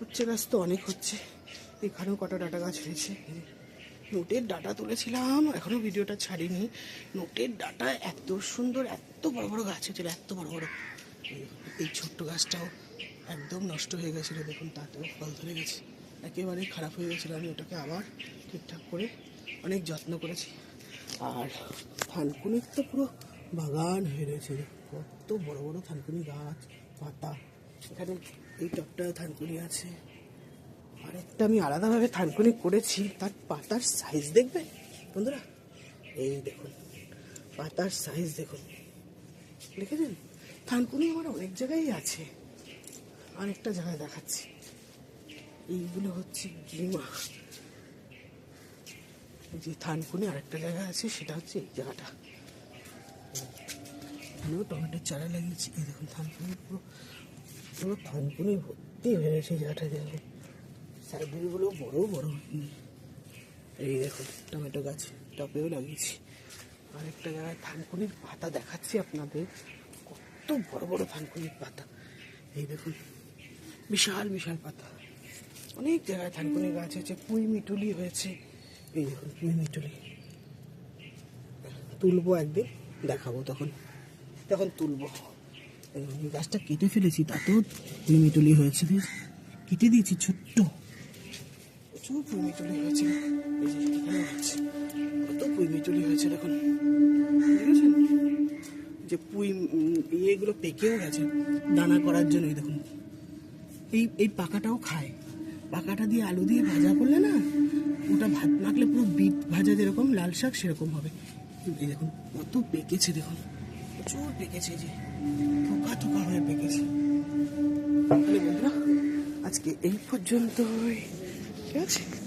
উচ্ছে গাছ তো অনেক হচ্ছে। এখানেও কটা ডাটা গাছ হয়েছে। নোটের ডাটা তুলেছিলাম, এখনও ভিডিওটা ছাড়িনি। নোটের ডাটা এত সুন্দর, এত বড় বড় গাছ হয়েছিল, এত বড় বড়। এই- এই ছোট্ট গাছটাও একদম নষ্ট হয়ে গেছিল, দেখুন তাতেও ফল ধরে গেছে। একেবারে খারাপ হয়ে গেছিল, আমি ওটাকে আবার ঠিকঠাক করে অনেক যত্ন করেছি। আর থানকুনির তো পুরো বাগান হয়ে রয়েছে, কত বড় বড় থানকুনি গাছ, পাতা। এখানে এই টপটায় থানকুনি আছে। আরেকটা আমি আলাদাভাবে থানকুনি করেছি, তার পাতার সাইজ দেখবে? বন্ধুরা, এই দেখুন, পাতার সাইজ দেখুন। দেখেছেন? থানকুনি আমার অনেক জায়গায় আছে। আরেকটা জায়গায় দেখাচ্ছি। এইগুলো হচ্ছে গিমা যে থানকুনি আরেকটা জায়গা আছে, সেটা হচ্ছে এই জায়গাটা। টমেটোর চারা লাগিয়েছি। এই দেখুন, থানকুনি পুরো পুরো থানকুনি ভর্তি হয়ে গেছে জায়গাটা দেখুন সাইডগুলো বড় বড়। এই দেখুন টমেটো গাছ টবেও লাগিয়েছি। আরেকটা জায়গায় থানকুনির পাতা দেখাচ্ছি আপনাদের। কত বড় বড় থানকুনির পাতা। এই দেখুন, বিশাল বিশাল পাতা। অনেক জায়গায় থানকুনি গাছ হয়েছে, পুঁই মিটুলি হয়েছে। এই দেখুন, পুঁই মিটুলি। তুলবো একদিন, দেখাবো তখন। তখন তুলবো। এই গাছটা কেটে ফেলেছি, তাতেও মিটুলি হয়েছে বেশ। কেটে দিয়েছি ছোট্ট। প্রচুর হয়েছে। কত হয়েছে দেখুন। যে পুঁই ইয়েগুলো পেকেও গেছে দানা করার জন্য এই দেখুন। এই এই পাকাটাও খায়। পাকাটা দিয়ে আলু দিয়ে ভাজা করলে না, ওটা ভাত মাখলে পুরো বিট ভাজা যেরকম, লাল শাক সেরকম হবে। এই দেখুন, কত পেকেছে দেখুন। প্রচুর পেকেছে যে। থোকা থোকা হয়ে পেকেছে। আজকে এই পর্যন্তই। ঠিক আছে?